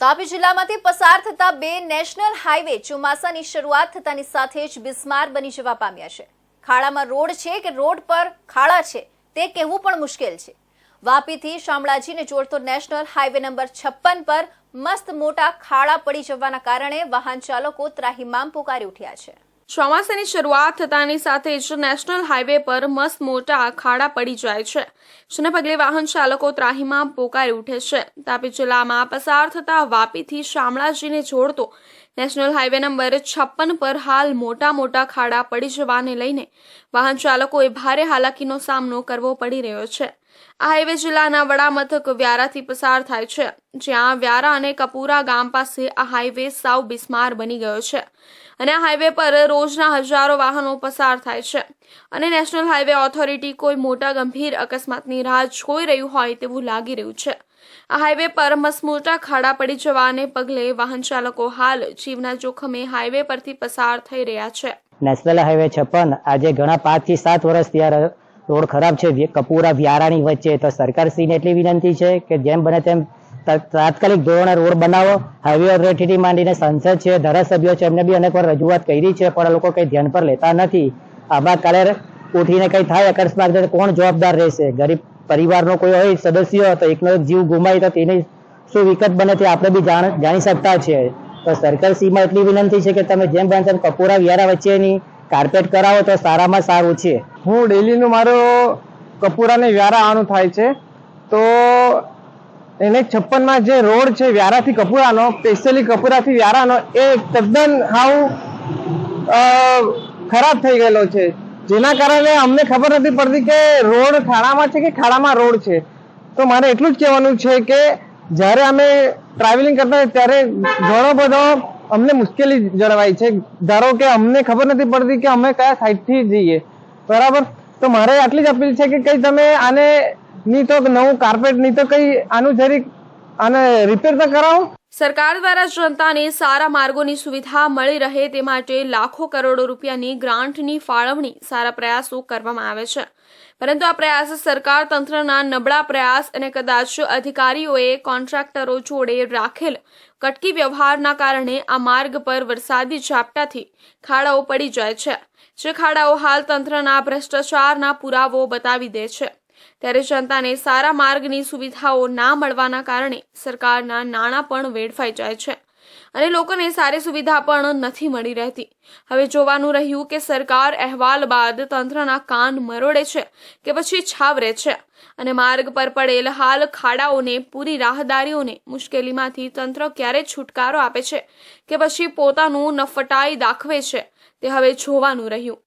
તાપી જિલ્લામાંથી પસાર થતા બે નેશનલ હાઈવે ચોમાસાની શરૂઆત થતાની સાથે જ બિસ્માર બની જવા પામ્યા છે. ખાડામાં રોડ છે કે રોડ પર ખાડા છે તે કહેવું પણ મુશ્કેલ છે. વાપીથી શામળાજીને જોડતો નેશનલ હાઈવે નંબર છપ્પન પર મસ્ત મોટા ખાડા પડી જવાના કારણે વાહન ચાલકો ત્રાહિમામ પોકારી ઉઠ્યા છે. ચોમાસાની શરૂઆત થતાની સાથે જ નેશનલ હાઈવે પર મસ્ત મોટા ખાડા પડી જાય છે. જેને પગલે વાહન ચાલકો ત્રાહીમાં પોકારી ઉઠે છે. તાપી જિલ્લામાં પસાર થતા વાપીથી શામળાજીને જોડતો નેશનલ હાઈવે નંબર છપ્પન પર હાલ મોટા મોટા ખાડા પડી જવાને લઈને વાહન ચાલકોએ ભારે હાલાકીનો સામનો કરવો પડી રહ્યો છે. આ હાઈવે જિલ્લાના વડા મથક વ્યારાથી પસાર થાય છે. જ્યાં વ્યારા અને કપૂરા ગામ પાસે આ હાઈવે સાવ બિસ્માર બની ગયો છે અને આ હાઈવે પર રોજના હજારો વાહનો પસાર થાય છે. અને નેશનલ હાઈવે ઓથોરિટી કોઈ મોટા ગંભીર અકસ્માતની રાહ જોઈ રહ્યું હોય તેવું લાગી રહ્યું છે. આ હાઈવે પર મસમોટા ખાડા પડી જવાને પગલે વાહન ચાલકો હાલ જીવના જોખમે હાઈવે પરથી પસાર થઈ રહ્યા છે. નેશનલ હાઈવે છપ્પન આજે ઘણા પાંચથી સાત વર્ષથી આ રોડ ખરાબ છે કપૂરા વ્યારાની વચ્ચે, તો સરકારશ્રીને એટલી વિનંતી છે કે જેમ બને તેમ તાત્કાલિક ધોરણે રોડ બનાવો. હાઈવે ઓથોરિટી માંડીને સંસદ છે, ધારાસભ્યો છે, એમને બી અનેક વાર રજૂઆત કરી છે, પણ લોકો કંઈ ધ્યાન પર લેતા નથી. આમાં કાલે ઉઠીને કંઈ થાય, અકસ્માત કોણ જવાબદાર રહેશે? ગરીબ પરિવારનો કોઈ હોય, સદસ્ય, તો એકનો એક જીવ ગુમાય, તો તેની શું વિકટ બને તે આપણે બી જાણ શકતા છીએ તો સરકારશ્રીમાં એટલી વિનંતી છે કે તમે જેમ બને તેમ કપૂરા, વ્યારા વચ્ચેની કાર્પેટ કરાવો, તો સારામાં સારું છે. હું ડેલીનું મારો કપૂરાને વ્યારા આવવાનું થાય છે. તો એને છપ્પનમાં જે રોડ છે વ્યારાથી કપૂરાનો, સ્પેશિયલી કપૂરાથી વ્યારાનો, એ તદ્દન હાવ ખરાબ થઈ ગયેલો છે. જેના કારણે અમને ખબર નથી પડતી કે રોડ ખાડામાં છે કે ખાડામાં રોડ છે. તો મારે એટલું જ કહેવાનું છે કે જ્યારે અમે ટ્રાવેલિંગ કરતા હોય ત્યારે ઘણો બધો અમને મુશ્કેલી જળવાય છે. ધારો કે અમને ખબર નથી પડતી કે અમે કયા સાઈડથી જઈએ. બરાબર? તો મારે આટલી જ અપીલ છે કે કઈ તમે આને ની તો નવું કાર્પેટની તો કઈ આનું જરીક આને રિપેર તો કરાવો. સરકાર દ્વારા જનતાને સારા માર્ગોની સુવિધા મળી રહે તે માટે લાખો કરોડો રૂપિયાની ગ્રાન્ટની ફાળવણી સારા પ્રયાસો કરવામાં આવે છે. પરંતુ આ પ્રયાસ સરકાર તંત્રના નબળા પ્રયાસ અને કદાચ અધિકારીઓએ કોન્ટ્રાક્ટરો જોડે રાખેલ કટકી વ્યવહારના કારણે આ માર્ગ પર વરસાદી ઝાપટાથી ખાડાઓ પડી જાય છે. જે ખાડાઓ હાલ તંત્રના ભ્રષ્ટાચારના પુરાવો બતાવી દે છે. ત્યારે જનતાને સારા માર્ગની સુવિધાઓ ના મળવાના કારણે સરકારના નાણાં પણ વેડફાઈ જાય છે અને લોકોને સારી સુવિધા પણ નથી મળી રહેતી. હવે જોવાનું રહ્યું કે સરકાર અહેવાલ બાદ તંત્રના કાન મરોડે છે કે પછી છાવરે છે અને માર્ગ પર પડેલ હાલ ખાડાઓને પૂરી રાહદારીઓને મુશ્કેલીમાંથી તંત્ર ક્યારે છુટકારો આપે છે કે પછી પોતાનું નફટાઈ દાખવે છે તે હવે જોવાનું રહ્યું.